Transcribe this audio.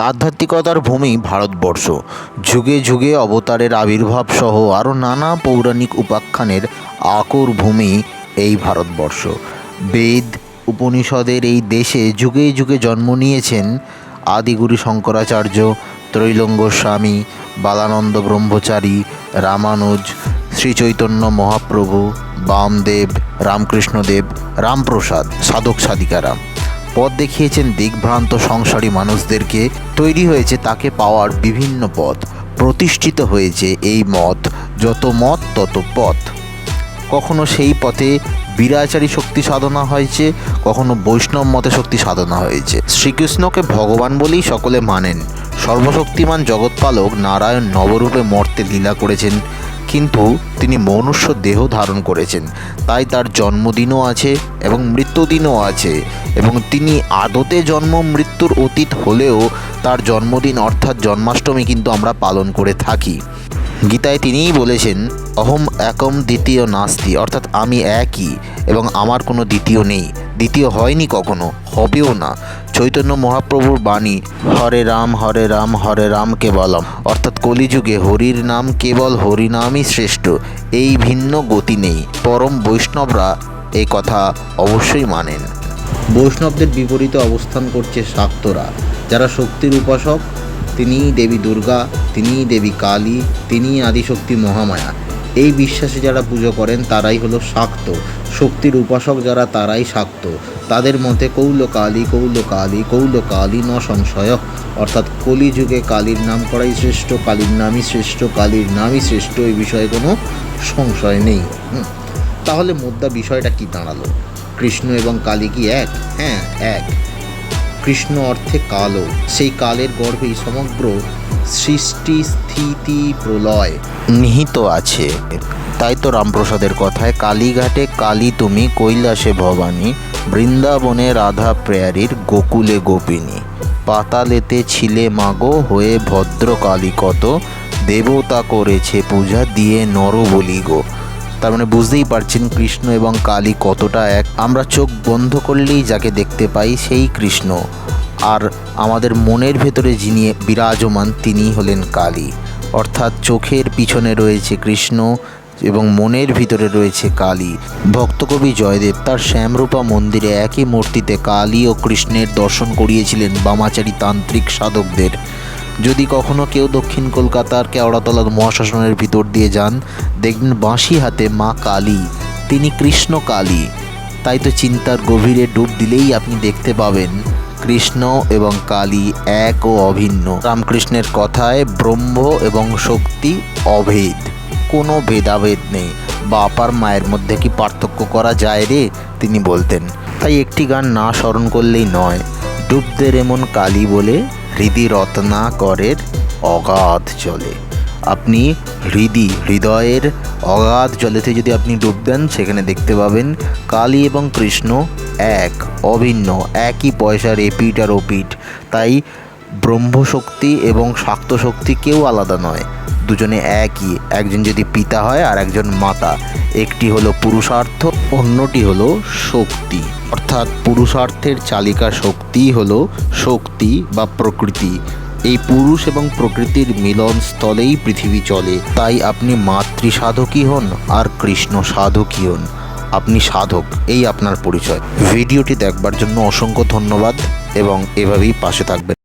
আধ্যাত্মিকতার ভূমি ভারতবর্ষ। যুগে যুগে অবতারের আবির্ভাব সহ আরও নানা পৌরাণিক উপাখ্যানের আকর ভূমি এই ভারতবর্ষ। বেদ, উপনিষদের এই দেশে যুগে যুগে জন্ম নিয়েছেন আদিগুরু শঙ্করাচার্য, ত্রৈলঙ্গ স্বামী, বালানন্দ ব্রহ্মচারী, রামানুজ শ্রীচৈতন্য মহাপ্রভু, বামদেব, রামকৃষ্ণদেব, রামপ্রসাদ, সাধক সাধিকারা পথ দেখিয়েছেন দিগ্ভ্রান্ত সংসারী মানুষদেরকে। তৈরি হয়েছে তাকে পাওয়ার বিভিন্ন পথ। প্রতিষ্ঠিত হয়েছে এই মত, যত মত তত পথ। কখনো সেই পথে বিরাচারী শক্তি সাধনা হয়েছে, কখনো বৈষ্ণব মতে শক্তি সাধনা হয়েছে। শ্রীকৃষ্ণকে ভগবান বলেই সকলে মানেন। সর্বশক্তিমান জগৎপালক নারায়ণ নবরূপে মর্তে লীলা করেছেন, কিন্তু তিনি মনুষ্য দেহ ধারণ করেছেন। তাই তার জন্মদিনও আছে এবং মৃত্যুদিনও আছে। এবং তিনি আদতে জন্ম, মৃত্যুর অতীত হলেও তার জন্মদিন অর্থাৎ জন্মাষ্টমী কিন্তু আমরা পালন করে থাকি। গীতায় তিনিই বলেছেন, অহম একম দ্বিতীয় নাস্তি অর্থাৎ আমি একই এবং আমার কোনো দ্বিতীয় নেই। দ্বিতীয় হয়নি কখনো, হবেও না। চৈতন্য মহাপ্রভুর বাণী, হরে রাম হরে রাম হরে রাম কেবলম অর্থাৎ কলিযুগে হরির নাম কেবল হরিনামই শ্রেষ্ঠ, এই ভিন্ন গতি নেই। পরম বৈষ্ণবরা এই কথা অবশ্যই মানেন। বৈষ্ণবদের বিপরীতে অবস্থান করছে শাক্তরা। যারা শক্তির উপাসক, তিনিই দেবী দুর্গা, তিনিই দেবী কালী, তিনিই আদিশক্তি মহামায়া। এই বিশ্বাসে যারা পুজো করেন, তারাই হলো শাক্ত। শক্তির উপাসক যারা, তারাই শাক্ত। তাদের মতে কৌল কালী কৌল কালী কৌল কালী ন সংশয়। অর্থাৎ কলিযুগে কালীর নাম করাই শ্রেষ্ঠ, কালীর নামই শ্রেষ্ঠ, কালীর নামই শ্রেষ্ঠ, এই বিষয়ে কোনো সংশয় নেই। তাহলে মুদ্রা বিষয়টা কি দাঁড়াল? কৃষ্ণ এবং কালী কি এক? হ্যাঁ এক। কৃষ্ণ অর্থে কালো। সেই কালের গর্ভেই সমগ্র সৃষ্টি স্থিতি প্রলয়। নিহিত আছে। তাই তো রামপ্রসাদের কথায়, কালীঘাটে কালী তুমি, কৈলাসে ভবানী, বৃন্দাবনে রাধা প্রেয়ারির গোকুলে গোপিনী, পাতালেতে ছিলে মাগো, হয়ে ভদ্র কালী কত, দেবতা করেছে পূজা, দিয়ে নর বলি গো। তার মানে বুঝতেই পারছেন কৃষ্ণ এবং কালী কতটা এক। আমরা চোখ বন্ধ করলেই যাকে দেখতে পাই সেই কৃষ্ণ। আর আমাদের মনের ভেতরে যিনি বিরাজমান, তিনিই হলেন কালী। অর্থাৎ চোখের পিছনে রয়েছে কৃষ্ণ এবং মনের ভিতরে রয়েছে কালী। ভক্তকবি জয়দেব তার শ্যামরূপা মন্দিরে একই মূর্তিতে কালী ও কৃষ্ণের দর্শন করিয়েছিলেন বামাচারী তান্ত্রিক সাধকদের। যদি কখনো কেউ দক্ষিণ কলকাতার কেওড়াতলার মহাশ্মশানের ভিতর দিয়ে যান, দেখবেন বাঁশি হাতে মা কালী, তিনি কৃষ্ণ কালী। তাই তো চিন্তার গভীরে ডুব দিলেই আপনি দেখতে পাবেন, কৃষ্ণ এবং কালী এক ও অভিন্ন। রামকৃষ্ণের কথায় ব্রহ্ম এবং শক্তি অভেদ। কোনো ভেদাভেদ নেই। বাপার মায়ের মধ্যে কি পার্থক্য করা যায় রে? তিনি বলতেন। তাই একটি গান না স্মরণ করলেই নয়। ডুবদের এমন কালী বলে হৃদি রত্নাকরের অগাধ জলে। আপনি হৃদি, হৃদয়ের অগাধ জলেতে যদি আপনি ডুব দেন, সেখানে দেখতে পাবেন কালী এবং কৃষ্ণ এক, অভিন্ন, একই পয়সার এপিট আর ওপিট তাই ব্রহ্মশক্তি এবং শাক্ত শক্তি কেউ আলাদা নয়। দুজনে একই, একজন যদি পিতা হয় আর একজন মাতা। একটি হলো পুরুষার্থ, অন্যটি হলো শক্তি। অর্থাৎ পুরুষার্থের চালিকা শক্তি হলো শক্তি বা প্রকৃতি। এই পুরুষ এবং প্রকৃতির মিলন স্থলেই পৃথিবী চলে। তাই আপনি মাতৃ সাধকই হন আর কৃষ্ণ সাধকই হন। আপনি সাধক, এই আপনার পরিচয়। ভিডিওটি দেখবার জন্য অসংখ্য ধন্যবাদ এবং এভাবেই পাশে থাকবেন।